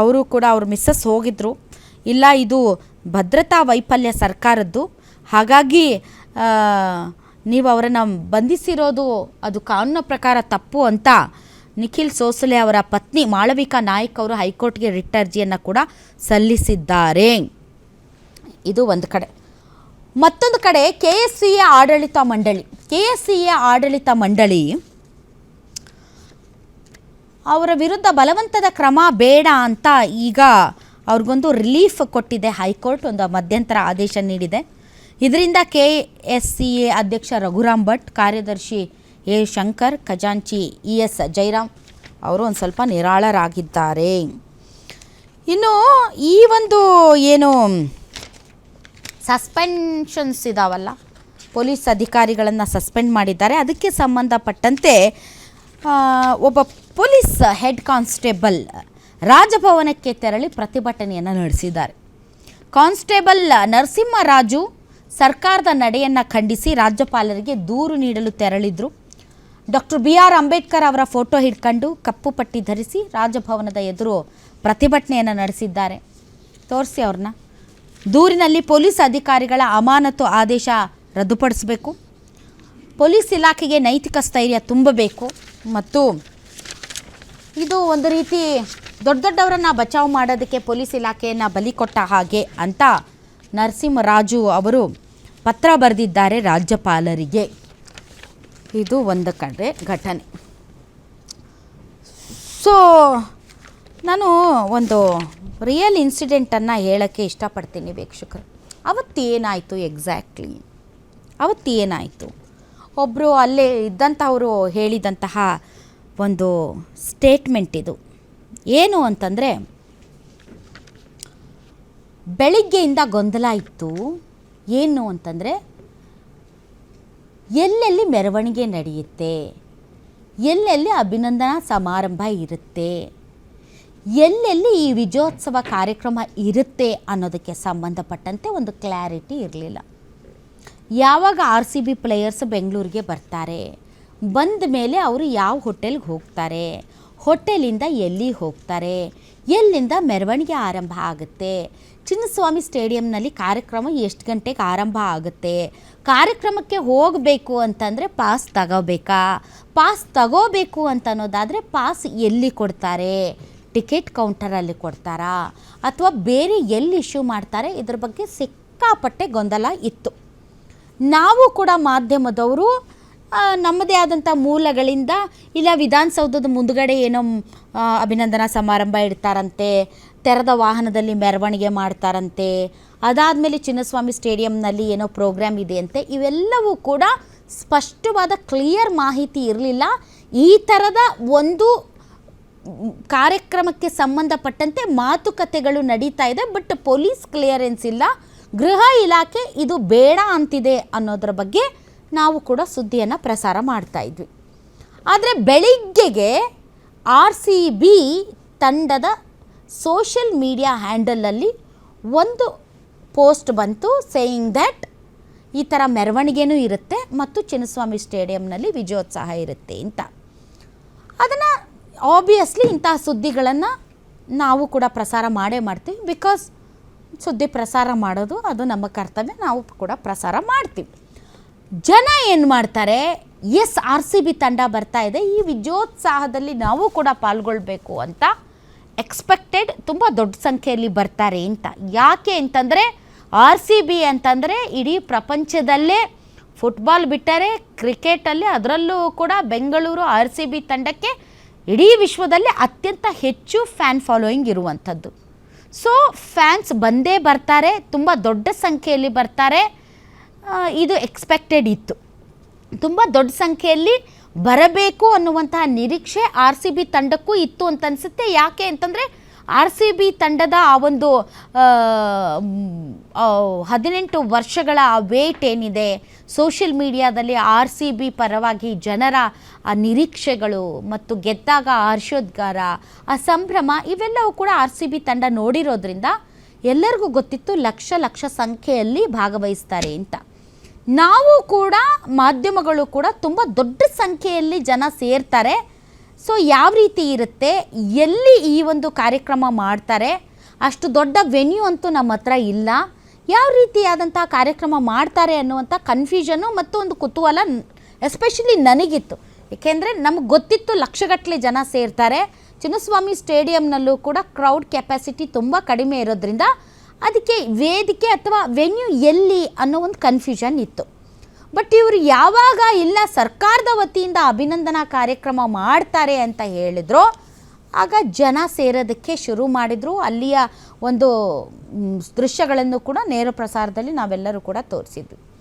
ಅವರು ಕೂಡ ಅವ್ರ ಮಿಸ್ಸಸ್ ಹೋಗಿದ್ದರು ಇಲ್ಲ, ಇದು ಭದ್ರತಾ ವೈಫಲ್ಯ ಸರ್ಕಾರದ್ದು. ಹಾಗಾಗಿ ನೀವು ಅವರನ್ನು ಬಂಧಿಸಿರೋದು ಅದು ಕಾನೂನು ಪ್ರಕಾರ ತಪ್ಪು ಅಂತ ನಿಖಿಲ್ ಸೋಸಲೆ ಅವರ ಪತ್ನಿ ಮಾಳವಿಕಾ ನಾಯಕ್ ಅವರು ಹೈಕೋರ್ಟ್ಗೆ ರಿಟ್ ಅರ್ಜಿಯನ್ನು ಕೂಡ ಸಲ್ಲಿಸಿದ್ದಾರೆ. ಇದು ಒಂದು ಕಡೆ. ಮತ್ತೊಂದು ಕಡೆ ಕೆ ಎಸ್ ಸಿ ಎ ಆಡಳಿತ ಮಂಡಳಿ. ಕೆ ಎಸ್ ಸಿ ಎ ಆಡಳಿತ ಮಂಡಳಿ ಅವರ ವಿರುದ್ಧ ಬಲವಂತದ ಕ್ರಮ ಬೇಡ ಅಂತ ಈಗ ಅವ್ರಿಗೊಂದು ರಿಲೀಫ್ ಕೊಟ್ಟಿದೆ ಹೈಕೋರ್ಟ್, ಒಂದು ಮಧ್ಯಂತರ ಆದೇಶ ನೀಡಿದೆ. ಇದರಿಂದ ಕೆ ಎಸ್ ಸಿ ಎ ಅಧ್ಯಕ್ಷ ರಘುರಾಮ್ ಭಟ್, ಕಾರ್ಯದರ್ಶಿ ಎ ಶಂಕರ್, ಖಜಾಂಚಿ ಇ ಎಸ್ ಜೈರಾಮ್ ಅವರು ಒಂದು ಸ್ವಲ್ಪ ನಿರಾಳರಾಗಿದ್ದಾರೆ. ಇನ್ನು ಈ ಒಂದು ಏನು ಸಸ್ಪೆನ್ಷನ್ಸ್ ಇದಾವಲ್ಲ, ಪೊಲೀಸ್ ಅಧಿಕಾರಿಗಳನ್ನು ಸಸ್ಪೆಂಡ್ ಮಾಡಿದ್ದಾರೆ. ಅದಕ್ಕೆ ಸಂಬಂಧಪಟ್ಟಂತೆ ಒಬ್ಬ ಪೊಲೀಸ್ ಹೆಡ್ ಕಾನ್ಸ್ಟೇಬಲ್ ರಾಜಭವನಕ್ಕೆ ತೆರಳಿ ಪ್ರತಿಭಟನೆಯನ್ನು ನಡೆಸಿದ್ದಾರೆ. ಕಾನ್ಸ್ಟೇಬಲ್ ನರಸಿಂಹರಾಜು ಸರ್ಕಾರದ ನಡೆಯನ್ನು ಖಂಡಿಸಿ ರಾಜ್ಯಪಾಲರಿಗೆ ದೂರು ನೀಡಲು ತೆರಳಿದ್ರು. ಡಾಕ್ಟರ್ ಬಿ ಆರ್ ಅಂಬೇಡ್ಕರ್ ಅವರ ಫೋಟೋ ಹಿಡ್ಕೊಂಡು ಕಪ್ಪು ಪಟ್ಟಿ ಧರಿಸಿ ರಾಜಭವನದ ಎದುರು ಪ್ರತಿಭಟನೆಯನ್ನು ನಡೆಸಿದ್ದಾರೆ. ತೋರಿಸಿ ಅವ್ರನ್ನ. ದೂರಿನಲ್ಲಿ ಪೊಲೀಸ್ ಅಧಿಕಾರಿಗಳ ಅಮಾನತು ಆದೇಶ ರದ್ದುಪಡಿಸಬೇಕು. ಪೊಲೀಸ್ ಇಲಾಖೆಗೆ ನೈತಿಕ ಸ್ಥೈರ್ಯ ತುಂಬಬೇಕು. ಮತ್ತು ಇದು ಒಂದು ರೀತಿ ದೊಡ್ಡ ದೊಡ್ಡವರನ್ನು ಬಚಾವ್ ಮಾಡೋದಕ್ಕೆ ಪೊಲೀಸ್ ಇಲಾಖೆಯನ್ನು ಬಲಿ ಕೊಟ್ಟ ಹಾಗೆ ಅಂತ ನರಸಿಂಹರಾಜು ಅವರು ಪತ್ರ ಬರೆದಿದ್ದಾರೆ ರಾಜ್ಯಪಾಲರಿಗೆ. ಇದು ಒಂದು ಕಡೆ ಘಟನೆ. ಸೊ, ನಾನು ಒಂದು ರಿಯಲ್ ಇನ್ಸಿಡೆಂಟನ್ನು ಹೇಳೋಕ್ಕೆ ಇಷ್ಟಪಡ್ತೀನಿ ವೀಕ್ಷಕರು. ಅವತ್ತು ಏನಾಯಿತು ಎಕ್ಸಾಕ್ಟ್ಲಿ ಅವತ್ತು ಏನಾಯಿತು ಒಬ್ಬರು ಅಲ್ಲೇ ಇದ್ದಂಥವರು ಹೇಳಿದಂತಹ ಒಂದು ಸ್ಟೇಟ್ಮೆಂಟ್ ಇದು. ಏನು ಅಂತಂದರೆ, ಬೆಳಿಗ್ಗೆಯಿಂದ ಗೊಂದಲ ಇತ್ತು. ಏನು ಅಂತಂದರೆ, ಎಲ್ಲೆಲ್ಲಿ ಮೆರವಣಿಗೆ ನಡೆಯುತ್ತೆ, ಎಲ್ಲೆಲ್ಲಿ ಅಭಿನಂದನಾ ಸಮಾರಂಭ ಇರುತ್ತೆ, ಎಲ್ಲೆಲ್ಲಿ ಈ ವಿಜಯೋತ್ಸವ ಕಾರ್ಯಕ್ರಮ ಇರುತ್ತೆ ಅನ್ನೋದಕ್ಕೆ ಸಂಬಂಧಪಟ್ಟಂತೆ ಒಂದು ಕ್ಲಾರಿಟಿ ಇರಲಿಲ್ಲ. ಯಾವಾಗ ಆರ್ ಸಿ ಬಿ ಪ್ಲೇಯರ್ಸ್ ಬೆಂಗಳೂರಿಗೆ ಬರ್ತಾರೆ? ಬಂದ ಮೇಲೆ ಅವರು ಯಾವ ಹೋಟೆಲ್ಗೆ ಹೋಗ್ತಾರೆ? ಹೋಟೆಲಿಂದ ಎಲ್ಲಿ ಹೋಗ್ತಾರೆ? ಎಲ್ಲಿಂದ ಮೆರವಣಿಗೆ ಆರಂಭ ಆಗುತ್ತೆ? ಚಿನ್ನಸ್ವಾಮಿ ಸ್ಟೇಡಿಯಂನಲ್ಲಿ ಕಾರ್ಯಕ್ರಮ ಎಷ್ಟು ಗಂಟೆಗೆ ಆರಂಭ ಆಗುತ್ತೆ? ಕಾರ್ಯಕ್ರಮಕ್ಕೆ ಹೋಗಬೇಕು ಅಂತಂದರೆ ಪಾಸ್ ತಗೋಬೇಕಾ? ಪಾಸ್ ತಗೋಬೇಕು ಅಂತ ಅನ್ನೋದಾದರೆ ಪಾಸ್ ಎಲ್ಲಿ ಕೊಡ್ತಾರೆ? ಟಿಕೆಟ್ ಕೌಂಟರಲ್ಲಿ ಕೊಡ್ತಾರಾ? ಅಥವಾ ಬೇರೆ ಎಲ್ಲಿ ಇಶ್ಯೂ ಮಾಡ್ತಾರೆ? ಇದ್ರ ಬಗ್ಗೆ ಸಿಕ್ಕಾಪಟ್ಟೆ ಗೊಂದಲ ಇತ್ತು. ನಾವು ಕೂಡ ಮಾಧ್ಯಮದವರು ನಮ್ಮದೇ ಆದಂಥ ಮೂಲಗಳಿಂದ ಇಲ್ಲ ವಿಧಾನಸೌಧದ ಮುಂದುಗಡೆ ಏನೋ ಅಭಿನಂದನಾ ಸಮಾರಂಭ ಇಡ್ತಾರಂತೆ, ತೆರೆದ ವಾಹನದಲ್ಲಿ ಮೆರವಣಿಗೆ ಮಾಡ್ತಾರಂತೆ, ಅದಾದಮೇಲೆ ಚಿನ್ನಸ್ವಾಮಿ ಸ್ಟೇಡಿಯಂನಲ್ಲಿ ಏನೋ ಪ್ರೋಗ್ರಾಮ್ ಇದೆಯಂತೆ, ಇವೆಲ್ಲವೂ ಕೂಡ ಸ್ಪಷ್ಟವಾದ ಕ್ಲಿಯರ್ ಮಾಹಿತಿ ಇರಲಿಲ್ಲ. ಈ ಥರದ ಒಂದು ಕಾರ್ಯಕ್ರಮಕ್ಕೆ ಸಂಬಂಧಪಟ್ಟಂತೆ ಮಾತುಕತೆಗಳು ನಡೀತಾ ಇದೆ, ಬಟ್ ಪೊಲೀಸ್ ಕ್ಲಿಯರೆನ್ಸ್ ಇಲ್ಲ. ಗೃಹ ಇಲಾಖೆ ಇದು ಬೇಡ ಅಂತಿದೆ ಅನ್ನೋದ್ರ ಬಗ್ಗೆ ನಾವು ಕೂಡ ಸುದ್ದಿಯನ್ನು ಪ್ರಸಾರ ಮಾಡ್ತಾ ಇದ್ವಿ. ಆದರೆ ಬೆಳಿಗ್ಗೆಗೆ ಆರ್ ಸಿ ಬಿ ತಂಡದ ಸೋಷಿಯಲ್ ಮೀಡಿಯಾ ಹ್ಯಾಂಡಲಲ್ಲಿ ಒಂದು ಪೋಸ್ಟ್ ಬಂತು ಸೇಯಿಂಗ್ ದ್ಯಾಟ್ ಈ ಥರ ಮೆರವಣಿಗೆನೂ ಇರುತ್ತೆ ಮತ್ತು ಚಿನ್ನಸ್ವಾಮಿ ಸ್ಟೇಡಿಯಂನಲ್ಲಿ ವಿಜಯೋತ್ಸಾಹ ಇರುತ್ತೆ ಅಂತ. ಅದನ್ನು ಆಬ್ವಿಯಸ್ಲಿ ಇಂತಹ ಸುದ್ದಿಗಳನ್ನು ನಾವು ಕೂಡ ಪ್ರಸಾರ ಮಾಡೇ ಮಾಡ್ತೀವಿ ಬಿಕಾಸ್ ಸುದ್ದಿ ಪ್ರಸಾರ ಮಾಡೋದು ಅದು ನಮ್ಮ ಕರ್ತವ್ಯ. ನಾವು ಕೂಡ ಪ್ರಸಾರ ಮಾಡ್ತೀವಿ. ಜನ ಏನು ಮಾಡ್ತಾರೆ? ಎಸ್, ಆರ್ ಸಿ ಬಿ ತಂಡ ಬರ್ತಾ ಇದೆ. ಈ ವಿಜಯೋತ್ಸಾಹದಲ್ಲಿ ನಾವು ಕೂಡ ಪಾಲ್ಗೊಳ್ಬೇಕು ಅಂತ ಎಕ್ಸ್ಪೆಕ್ಟೆಡ್ ತುಂಬ ದೊಡ್ಡ ಸಂಖ್ಯೆಯಲ್ಲಿ ಬರ್ತಾರೆ ಅಂತ. ಯಾಕೆ ಅಂತಂದರೆ, ಆರ್ ಸಿ ಬಿ ಅಂತಂದರೆ ಇಡೀ ಪ್ರಪಂಚದಲ್ಲೇ ಫುಟ್ಬಾಲ್ ಬಿಟ್ಟರೆ ಕ್ರಿಕೆಟಲ್ಲಿ ಅದರಲ್ಲೂ ಕೂಡ ಬೆಂಗಳೂರು ಆರ್ ಸಿ ಬಿ ತಂಡಕ್ಕೆ ಇಡೀ ವಿಶ್ವದಲ್ಲಿ ಅತ್ಯಂತ ಹೆಚ್ಚು ಫ್ಯಾನ್ ಫಾಲೋಯಿಂಗ್ ಇರುವಂಥದ್ದು. ಸೊ ಫ್ಯಾನ್ಸ್ ಬಂದೇ ಬರ್ತಾರೆ, ತುಂಬ ದೊಡ್ಡ ಸಂಖ್ಯೆಯಲ್ಲಿ ಬರ್ತಾರೆ. ಇದು ಎಕ್ಸ್ಪೆಕ್ಟೆಡ್ ಇತ್ತು. ತುಂಬ ದೊಡ್ಡ ಸಂಖ್ಯೆಯಲ್ಲಿ ಬರಬೇಕು ಅನ್ನುವಂತಹ ನಿರೀಕ್ಷೆ ಆರ್ ಸಿ ಬಿ ತಂಡಕ್ಕೂ ಇತ್ತು ಅಂತ ಅನಿಸುತ್ತೆ. ಯಾಕೆ ಅಂತಂದರೆ ಆರ್ ಸಿ ಬಿ ತಂಡದ ಆ ಒಂದು ಹದಿನೆಂಟು ವರ್ಷಗಳ ಆ ವೇಟ್ ಏನಿದೆ? ಸೋಷಿಯಲ್ ಮೀಡಿಯಾದಲ್ಲಿ ಆರ್ ಸಿ ಬಿ ಪರವಾಗಿ ಜನರ, ಆ, ನಿರೀಕ್ಷೆಗಳು ಮತ್ತು ಗೆದ್ದಾಗ ಹರ್ಷೋದ್ಗಾರ, ಆ, ಸಂಭ್ರಮ ಇವೆಲ್ಲವೂ ಕೂಡ ಆರ್ ಸಿ ಬಿ ತಂಡ ನೋಡಿರೋದ್ರಿಂದ ಎಲ್ಲರಿಗೂ ಗೊತ್ತಿತ್ತು ಲಕ್ಷ ಲಕ್ಷ ಸಂಖ್ಯೆಯಲ್ಲಿ ಭಾಗವಹಿಸ್ತಾರೆ ಅಂತ. ನಾವು ಕೂಡ, ಮಾಧ್ಯಮಗಳು ಕೂಡ ತುಂಬ ದೊಡ್ಡ ಸಂಖ್ಯೆಯಲ್ಲಿ ಜನ ಸೇರ್ತಾರೆ. ಸೊ ಯಾವ ರೀತಿ ಇರುತ್ತೆ? ಎಲ್ಲಿ ಈ ಒಂದು ಕಾರ್ಯಕ್ರಮ ಮಾಡ್ತಾರೆ? ಅಷ್ಟು ದೊಡ್ಡ ವೆನ್ಯೂ ಅಂತೂ ನಮ್ಮ ಹತ್ರ ಇಲ್ಲ. ಯಾವ ರೀತಿಯಾದಂಥ ಕಾರ್ಯಕ್ರಮ ಮಾಡ್ತಾರೆ ಅನ್ನುವಂಥ ಕನ್ಫ್ಯೂಷನು ಮತ್ತು ಒಂದು ಕುತೂಹಲ ಎಸ್ಪೆಷಲಿ ನನಗಿತ್ತು. ಏಕೆಂದರೆ ನಮಗೆ ಗೊತ್ತಿತ್ತು ಲಕ್ಷಗಟ್ಟಲೆ ಜನ ಸೇರ್ತಾರೆ. ಚಿನ್ನಸ್ವಾಮಿ ಸ್ಟೇಡಿಯಂನಲ್ಲೂ ಕೂಡ ಕ್ರೌಡ್ ಕೆಪಾಸಿಟಿ ತುಂಬ ಕಡಿಮೆ ಇರೋದ್ರಿಂದ ಅದಕ್ಕೆ ವೇದಿಕೆ ಅಥವಾ ವೆನ್ಯೂ ಎಲ್ಲಿ ಅನ್ನೋ ಒಂದು ಕನ್ಫ್ಯೂಷನ್ ಇತ್ತು. ಬಟ್ ಇವರು ಯಾವಾಗ ಇಲ್ಲ ಸರ್ಕಾರದ ವತಿಯಿಂದ ಅಭಿನಂದನಾ ಕಾರ್ಯಕ್ರಮ ಮಾಡ್ತಾರೆ ಅಂತ ಹೇಳಿದ್ರು ಆಗ ಜನ ಸೇರೋದಕ್ಕೆ ಶುರು ಮಾಡಿದರು. ಅಲ್ಲಿಯ ಒಂದು ದೃಶ್ಯಗಳನ್ನು ಕೂಡ ನೇರ ಪ್ರಸಾರದಲ್ಲಿ ನಾವೆಲ್ಲರೂ ಕೂಡ ತೋರಿಸಿದ್ವಿ.